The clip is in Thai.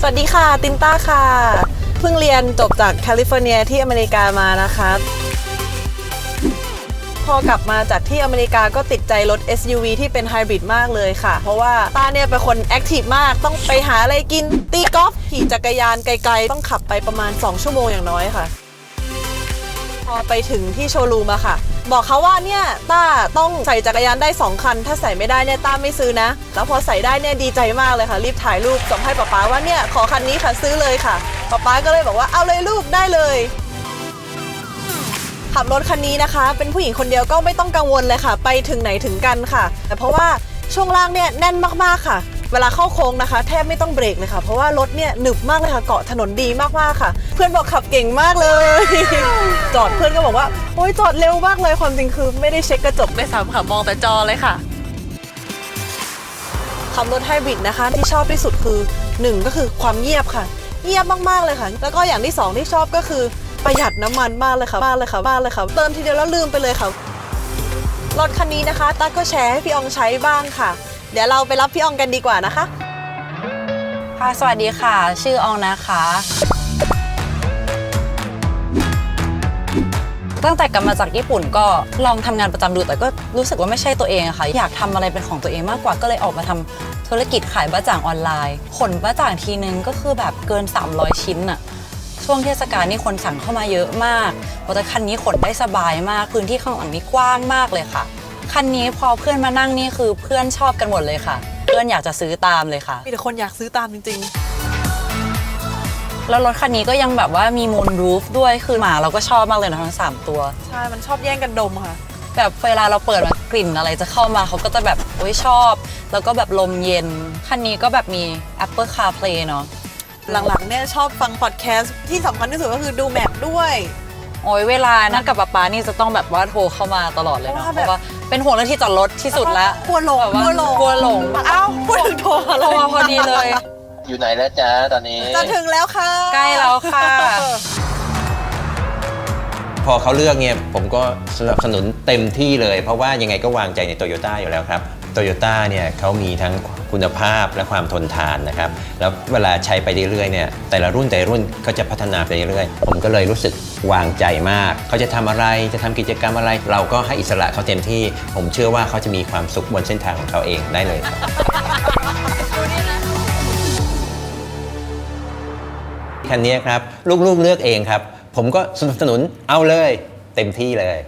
สวัสดีค่ะ ตินต้าค่ะ เพิ่งเรียนจบจากแคลิฟอร์เนียที่อเมริกามานะคะ พอกลับมาจากที่อเมริกาก็ติดใจรถ SUV ที่เป็นไฮบริดมากเลยค่ะ เพราะว่าต้าเนี่ยเป็นคนแอคทีฟมากต้องไปหาอะไรกิน ตีกอล์ฟขี่จักรยานไกลๆ ต้องขับไปประมาณ 2 ชั่วโมงอย่างน้อยค่ะ พอไปถึงที่โชว์รูมอะค่ะ บอกเขาว่าเนี่ยต้าต้องใส่จักรยานได้ 2 คัน ถ้าใส่ไม่ได้เนี่ยต้าไม่ซื้อนะ แล้วพอใส่ได้เนี่ยดีใจมากเลยค่ะ รีบถ่ายรูปส่งให้ป๊าป๊าว่าเนี่ยขอคันนี้ค่ะซื้อเลยค่ะป๊าป๊าก็เลยบอกว่าเอาเลยลูกได้เลย ขับรถคันนี้นะคะ เป็นผู้หญิงคนเดียวก็ไม่ต้องกังวลเลยค่ะ ไปถึงไหนถึงกันค่ะ แต่เพราะว่าช่วงล่างเนี่ยแน่นมากๆค่ะ เวลาเข้าโค้งนะคะ แทบไม่ต้องเบรกเลยค่ะ เพราะว่ารถเนี่ยหนึบมากเลยค่ะเกาะถนนดีมากๆค่ะ เพื่อนบอกขับเก่งมากเลย จอดเพื่อนก็บอกว่าโอ้ยจอดเร็วมากเลยความจริงคือไม่ได้เช็คกระจกด้วยซ้ำค่ะมองแต่จอเลยค่ะขับรถไฮบริดนะคะที่ชอบที่สุดคือ 1 ก็คือความเงียบค่ะ เงียบมากๆเลยค่ะ แล้วก็อย่างที่ 2 ที่ชอบก็คือประหยัดน้ำมันมากเลยค่ะมากเลยค่ะมากเลยค่ะเติมทีเดียวแล้วลืมไปเลยค่ะรถคันนี้นะคะต้าก็แชร์ให้พี่อองใช้บ้างค่ะ เดี๋ยวเราไปรับพี่อองกันดีกว่านะคะ ค่ะสวัสดีค่ะ ชื่ออองนะคะ ตั้งแต่กลับมาจากญี่ปุ่นก็ลองทำงานประจำดูแต่ก็รู้สึกว่าไม่ใช่ตัวเองอะค่ะ อยากทำอะไรเป็นของตัวเองมากกว่าก็เลยออกมาทำธุรกิจขายบ้าจ่างออนไลน์ ขนบ้าจ่างทีนึงก็คือแบบเกิน 300 ชิ้นอะช่วงเทศกาลนี่คนสั่งเข้ามาเยอะมากแต่คันนี้ขนได้สบายมากพื้นที่ข้างหลังนี่กว้างมากเลยค่ะ คันนี้พอเพื่อนมานั่งนี่คือเพื่อนชอบกันหมดเลยค่ะ เพื่อนอยากจะซื้อตามเลยค่ะ มีแต่คนอยากซื้อตามจริง แล้วรถคันนี้ก็ยังแบบว่ามีมูนรูฟด้วยคือหมาเราก็ชอบมากเลยนะทั้ง3ตัว ๆ ใช่ มันชอบแย่งกันดมค่ะ แบบเวลาเราเปิดมากลิ่นอะไรจะเข้ามาเขาก็จะแบบโอ้ยชอบ แล้วก็แบบลมเย็น คันนี้ก็แบบมี Apple CarPlay เนาะ หลังๆเนี่ยชอบฟังพอดแคสต์ที่สำคัญที่สุดก็คือดูแมพด้วย โอ้ยเวลานั่งกับป๊าป๊านี่จะต้องแบบว่าโทรเข้ามาตลอดเลยเนาะเพเพราะราะว่าว่าเป็นห่วงเรื่องที่จอดรถที่สุดละกลัวหลงแบบว่ากลัวหลงกลัวหลงเอ้าพูดถึงโทรมาโทเลรยมาพอดีเลย อยู่ไหนแล้วจ๊ะตอนนี้จะถึงแล้วค่ะ ใกล้แล้วค่ะ พอเขาเลือกเนี่ยผมก็สนับสนุนเต็มที่เลย เพราะว่ายังไงก็วางใจในโตโยต้าอยู่แล้วครับ โตโยต้าเนี่ยเขามีทั้งคุณภาพและความทนทานนะครับ แล้วเวลาใช้ไปเรื่อยๆเนี่ยแต่ละรุ่นแต่ละรุ่นก็จะพัฒนาไปเรื่อยๆ ผมก็เลยรู้สึกวางใจมาก เขาจะทำอะไรจะทำกิจกรรมอะไร เราก็ให้อิสระเขาเต็มที่ ผมเชื่อว่าเขาจะมีความสุขบนเส้นทางของเขาเองได้เลยครับคันนี้ครับ ลูกๆเลือกเองครับ ผมก็สนับสนุนเอาเลย เต็มที่เลย